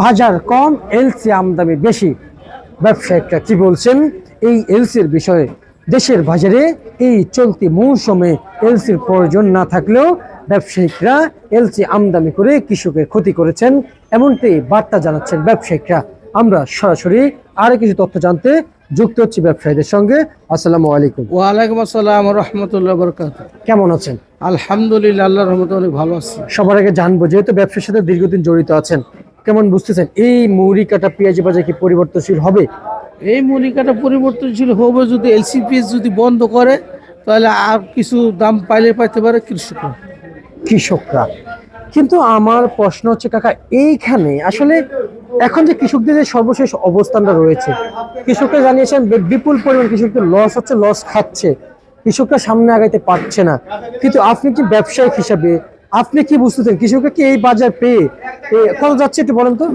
বাজার কম এলসি আমদানি বেশি। ব্যবসায়িকরা কি বলছেন? এই এলসির বিষয়ে দেশের বাজারে এই চলতি মৌসুমে এলসির প্রয়োজন না থাকলেও ব্যবসায়িকরা এলসি আমদানি করে কৃষকের ক্ষতি করেছেন। এমনটি বার্তা জানাচ্ছেন ব্যবসায়িকরা। আমরা সরাসরি আরও কিছু তথ্য জানতে যুক্ত হচ্ছি ব্যবসায়ীদের সঙ্গে। আসসালামু আলাইকুম। ওয়ালাইকুম আসসালাম রহমতুল্লাহ বরকাত কেমন আছেন? আলহামদুলিল্লাহ আল্লাহ রহমত অনেক ভালো আছি। সবার আগে জানব যেহেতু ব্যবসার সাথে দীর্ঘদিন জড়িত আছেন কেমন বুঝতেছেন? এই মৌরি কাটা পেঁয়াজি বাজার কি পরিবর্তনশীল হবে? এই মনিকাটা পরিবর্তনশীল হবে যদি এলসিপিএস যদি বন্ধ করে তাহলে আর কিছু দাম পাইলে পাইতে পারে কৃষক কৃষকরা। কিন্তু আমার প্রশ্ন হচ্ছে কাকা এইখানে আসলে এখন যে কৃষকদের যে সর্বশেষ অবস্থানটা রয়েছে কৃষকরা জানিয়েছেন বিপুল পরিমাণ কৃষকদের লস হচ্ছে লস খাচ্ছে। কৃষকরা সামনে আগাইতে পারছে না। কিন্তু আপনি কি ব্যবসায়িক হিসাবে আপনি কি বুঝতেছেন? কৃষকরা কি এই বাজার পেয়ে কত যাচ্ছে একটু বলেন তো?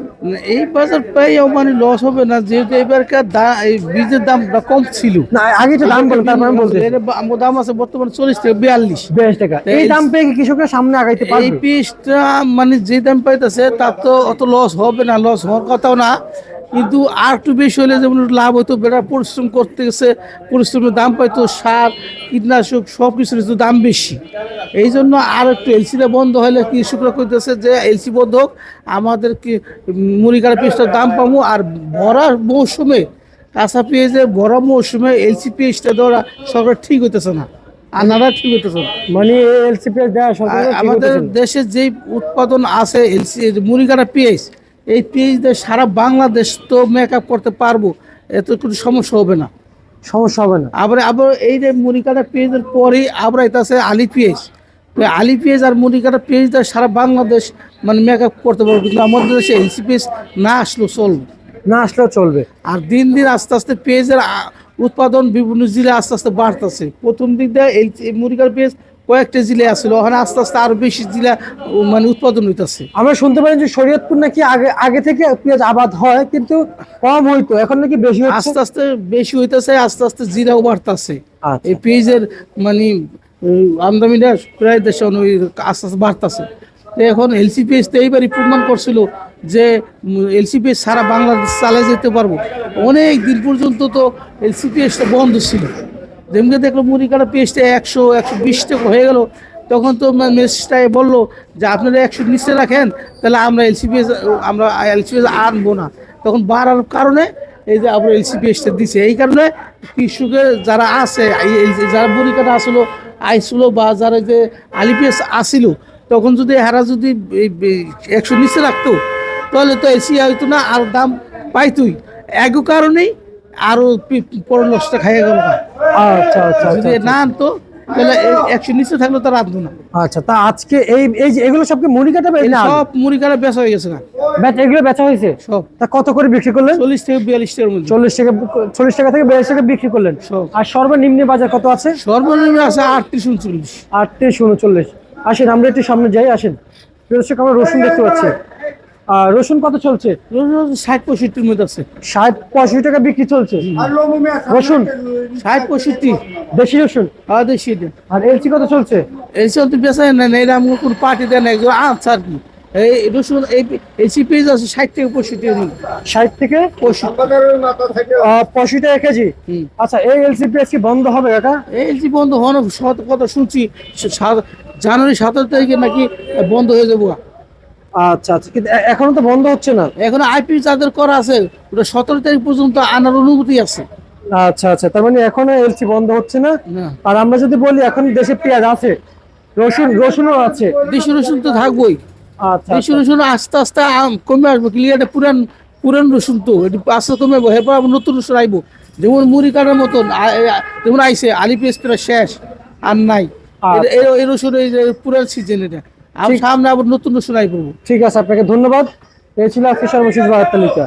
এই বাজার পেয়েও মানে লস হবে না যেহেতু এবারকার দা- এই বীজের দামটা কম ছিল। না আগে তো দাম বলেন তারপর আমি বলতে বা- দাম আছে বর্তমানে চল্লিশ থেকে বিয়াল্লিশ। বিয়াল্লিশ টাকা। এই দাম পেয়ে কি কৃষকরা সামনে আগাইতে এই পিসটা মানে যে দাম পাইতেছে তার তো অত লস হবে না লস হওয়ার কথাও না। কিন্তু আর একটু বেশি হলে যেমন লাভ হতো বেটা পরিশ্রম করতে গেছে পরিশ্রমের দাম পাইতো সার কীটনাশক সব কিছুর একটু দাম বেশি এই জন্য আর একটু এলসিটা বন্ধ হলে কৃষকরা কইতেছে যে এলসি বন্ধ হোক আমাদের কি মুড়িকার পিসটার দাম পাবো আর ভরা মৌসুমে কাঁচা পেঁয়াজের ভরা মৌসুমে এলসি পেঁয়াজটা দেওয়া সরকার ঠিক হইতেছে না আনারা ঠিক হইতেছে না মানে সরকার আর আমাদের। দেশে যেই উৎপাদন আছে এলসি মুড়িগাড়া পেঁয়াজ এই পেঁয়াজ দিয়ে সারা বাংলাদেশ তো মেকআপ করতে পারব এত কোনো সমস্যা হবে না। সমস্যা হবে না। আবার আবার এই যে মুড়িকাটা পেঁয়াজের পরেই আবার এটা আছে আলি পেঁয়াজ আলি পেঁয়াজ আর মুড়িকাটা পেঁয়াজ দিয়ে সারা বাংলাদেশ মানে মেকআপ করতে পারব কিন্তু আমাদের দেশে এলসি পেঁয়াজ না আসলেও চলবে। না আসলেও চলবে। আর দিন দিন আস্তে আস্তে পেঁয়াজের উৎপাদন বিভিন্ন জেলায় আস্তে আস্তে বাড়তেছে। প্রথম দিক দিয়ে এই মুড়িকার পেঁয়াজ কয়েকটা জেলায় আসলো ওখানে আস্তে আস্তে আরও বেশি জেলা মানে উৎপাদন হইতেছে। আমরা শুনতে পারি যে শরীয়তপুর নাকি আগে আগে থেকে পেঁয়াজ আবাদ হয় কিন্তু কম হইতো এখন নাকি বেশি আস্তে আস্তে বেশি হইতেছে আস্তে আস্তে জিরাও বাড়তেছে। আচ্ছা। এই পেঁয়াজের মানে আমদানিটা প্রায় দেশে ওই আস্তে আস্তে বাড়তেছে। এখন এলসি পেঁয়াজ তো এইবারই প্রমাণ করছিল যে এলসি পেঁয়াজ সারা বাংলাদেশ চালিয়ে যেতে পারব। অনেক দিন পর্যন্ত তো এলসি পেঁয়াজটা বন্ধ ছিল। যেমনি দেখল মুড়ি কাটা পেঁয়াজটা একশো একশো বিশ টাকা হয়ে গেল। তখন তো মেসটাই বলল যে, আপনারা একশো নিচে রাখেন, তাহলে আমরা এলসি পেঁয়াজ আমরা এলসি পেঁয়াজ আনব না। তখন বাড়ার কারণে এই যে আমরা এলসি পেঁয়াজটা দিছে, এই কারণে কৃষকের যারা আছে যারা মুড়ি কাটা আসলো আইছিল বা যারা যে আলি পেঁয়াজ আসিল, তখন যদি হারা যদি একশো নিচে রাখতো, তাহলে তো এলসি হইতো না, আর দাম পাইতুই। এক কারণেই আরও পি- পরে খাইয়ে গেল না আচ্ছা আচ্ছা যদি আচ্ছা, না আনতো তাহলে একশো নিচে থাকল তার আনতো না। আচ্ছা তা আজকে এই এই যে এগুলো সবকে মুড়ি কাটাবে না? সব বেচা হয়ে গেছে না। ব্যাচ এগুলো বেচা হয়েছে? সব। তা কত করে বিক্রি করলেন? চল্লিশ থেকে বিয়াল্লিশ টাকার মধ্যে। চল্লিশ টাকা চল্লিশ টাকা থেকে বিয়াল্লিশ টাকা বিক্রি করলেন। আর সর্বনিম্ন বাজার কত আছে? সর্বনিম্ন আছে আটত্রিশ উনচল্লিশ। আটত্রিশ উনচল্লিশ। আসেন আমরা একটু সামনে যাই আসেন। দর্শক আমরা রসুন দেখতে পাচ্ছি। রসুন কত চলছে? ষাট পঁয়ষট্টির মধ্যে আছে। ষাট পঁয়ষট্টি টাকা বিক্রি চলছে? রসুন? ষাট পঁয়ষট্টি। দেশি রসুন? আর দেশি আর এলসি কত চলছে? তো বেচা না না এরা আমাকে কোনো পার্টি দেয় না একজন আনছে আর কি। এই রসুন এই এসি পেজ আছে ষাট থেকে পঁয়ষট্টির মধ্যে ষাট থেকে আহ, পঁয়ষট্টি টাকা কেজি? আচ্ছা এই এলসিপিএস কি বন্ধ হবে কাকা? এই যে বন্ধ হওয়ার সত- কথা শুনছি জানুয়ারি সতেরো তারিখে নাকি বন্ধ হয়ে যাব। আচ্ছা আচ্ছা। কিন্তু এখনও তো বন্ধ হচ্ছে না? এখন আইপি যাদের করা আছে ওটা সতেরো তারিখ পর্যন্ত আনার অনুমতি আছে। আচ্ছা আচ্ছা। তার মানে এখনও এলসি বন্ধ হচ্ছে না? আর আমরা যদি বলি এখন দেশে পেঁয়াজ আছে রসুন রসুনও আছে। দেশি রসুন তো থাকবোই। আচ্ছা দেশি রসুন আস্তে আস্তে কমে আসবে ক্লিয়ারটা পুরান পুরান রসুন তো এটি আস্তে কমে যাব এরপর আবার নতুন রসুন আইবো। যেমন মুড়ি কাটার মতন যেমন আইসে আলি পেঁয়াজ শেষ আর নাই। আচ্ছা। এই রসুন এই পুরান সিজন এটা। সামনে আবার নতুন রসুন করব। ঠিক আছে আপনাকে ধন্যবাদ। এই ছিল আজকে সর্বশেষ বার্তা তালিকা